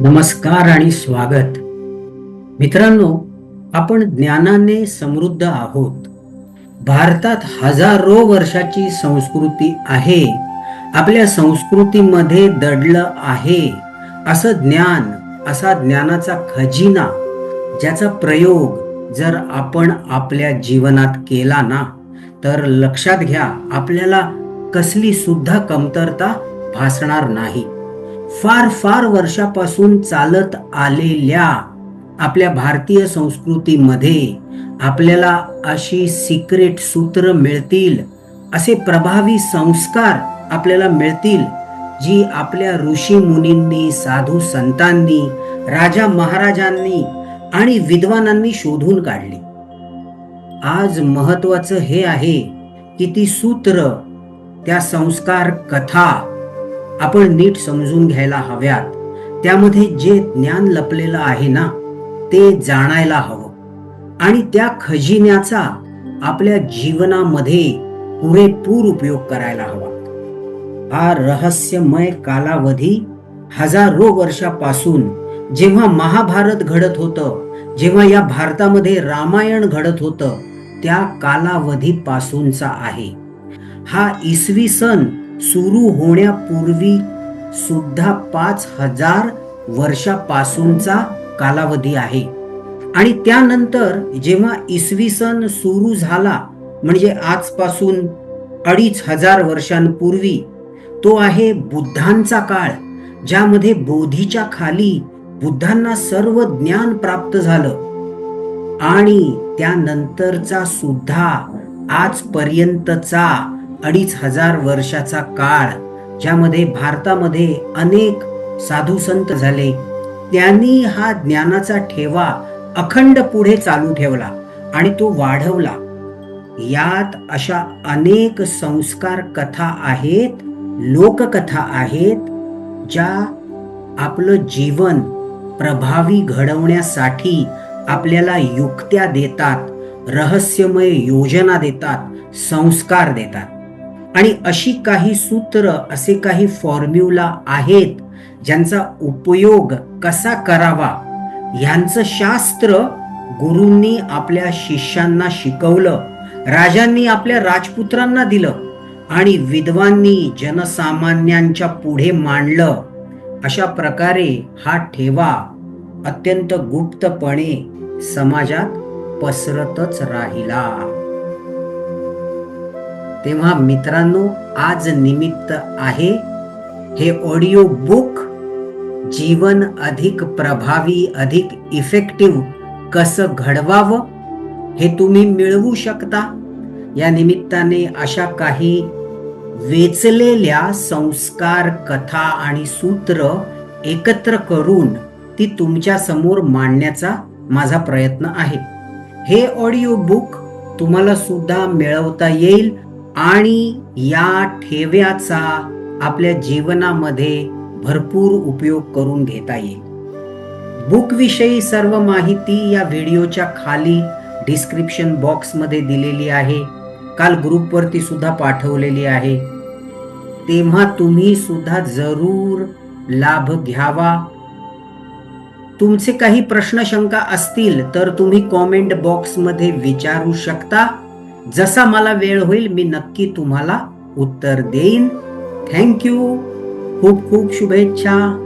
नमस्कार आणि स्वागत. मित्रांनो आपण ज्ञानाने समृद्ध आहोत. भारतात हजारो वर्षाची संस्कृती आहे. आपल्या संस्कृतीमध्ये दडलं आहे. असं ज्ञान असा ज्ञानाचा खजिना ज्याचा प्रयोग जर आपण आपल्या जीवनात केला ना तर लक्षात घ्या आपल्याला कसली सुद्धा कमतरता भासणार नाही. फार फार वर्षापासून चालत आलेल्या आपल्या भारतीय संस्कृतीमध्ये आपल्याला अशी सिक्रेट सूत्र मिळतील असे प्रभावी संस्कार आपल्याला मिळतील जी आपल्या ऋषी मुनींनी साधू संतांनी राजा महाराजांनी आणि विद्वानांनी शोधून काढली. आज महत्वाचं हे आहे की ती सूत्र त्या संस्कार कथा आपण नीट समजून घ्यायला हव्यात. त्यामध्ये जे ज्ञान लपलेलं आहे ना ते जाणायला हवं. आणि त्या खजिन्याचा आपल्या जीवनामध्ये पुरेपूर उपयोग करायला हवा. हा रहस्यमय कालावधी हजारो वर्षापासून जेव्हा महाभारत घडत होतं जेव्हा या भारतामध्ये रामायण घडत होतं त्या कालावधीपासूनचा आहे. हा इसवी सन सुरू होण्यापूर्वी सुद्धा पाच हजार वर्षापासूनचा कालावधी आहे. आणि त्यानंतर जेव्हा इसवी सन सुरू झाला म्हणजे आजपासून अडीच हजार वर्षांपूर्वी तो आहे बुद्धांचा काळ ज्यामध्ये बोधीच्या खाली बुद्धांना सर्व ज्ञान प्राप्त झालं. आणि त्यानंतरचा सुद्धा आजपर्यंतचा अडीच हजार वर्षाचा काळ ज्यामध्ये भारतामध्ये अनेक साधू संत झाले. त्यांनी हा ज्ञानाचा ठेवा अखंड पुढे चालू ठेवला आणि तो वाढवला. यात अशा अनेक संस्कार कथा आहेत लोककथा आहेत ज्या आपलं जीवन प्रभावी घडवण्यासाठी आपल्याला युक्त्या देतात रहस्यमय योजना देतात संस्कार देतात. आणि अशी काही सूत्र असे काही फॉर्म्युला आहेत ज्यांचा उपयोग कसा करावा? ह्यांचं शास्त्र गुरूंनी आपल्या शिष्यांना शिकवलं राजांनी आपल्या राजपुत्रांना दिलं आणि विद्वांनी जनसामान्यांच्या पुढे मांडलं. अशा प्रकारे हा ठेवा. अत्यंत गुप्तपणे समाजात पसरतच राहिला. तेव्हा मित्रांनो आज निमित्त आहे हे ऑडिओ बुक जीवन अधिक प्रभावी अधिक इफेक्टिव्ह कसं घडवावं हे तुम्ही मिळवू शकता. या निमित्ताने अशा काही वेचलेल्या संस्कार कथा आणि सूत्र एकत्र करून ती तुमच्यासमोर मांडण्याचा माझा प्रयत्न आहे. हे ऑडिओ बुक तुम्हाला सुद्धा मिळवता येईल. आणि या ठेव्याचा आपल्या जीवनामध्ये भरपूर उपयोग करून घेता येईल. बुकविषयी सर्व माहिती या व्हिडिओच्या खाली डिस्क्रिप्शन बॉक्समध्ये दिलेली आहे. काल ग्रुपवरती सुद्धा पाठवलेली आहे. तेव्हा तुम्ही सुद्धा जरूर लाभ घ्यावा. तुमचे काही प्रश्न शंका असतील तर तुम्ही कॉमेंट बॉक्समध्ये विचारू शकता. जसा मला वेळ होईल मी नक्की तुम्हाला उत्तर देईन. थँक्यू खूप खूप शुभेच्छा.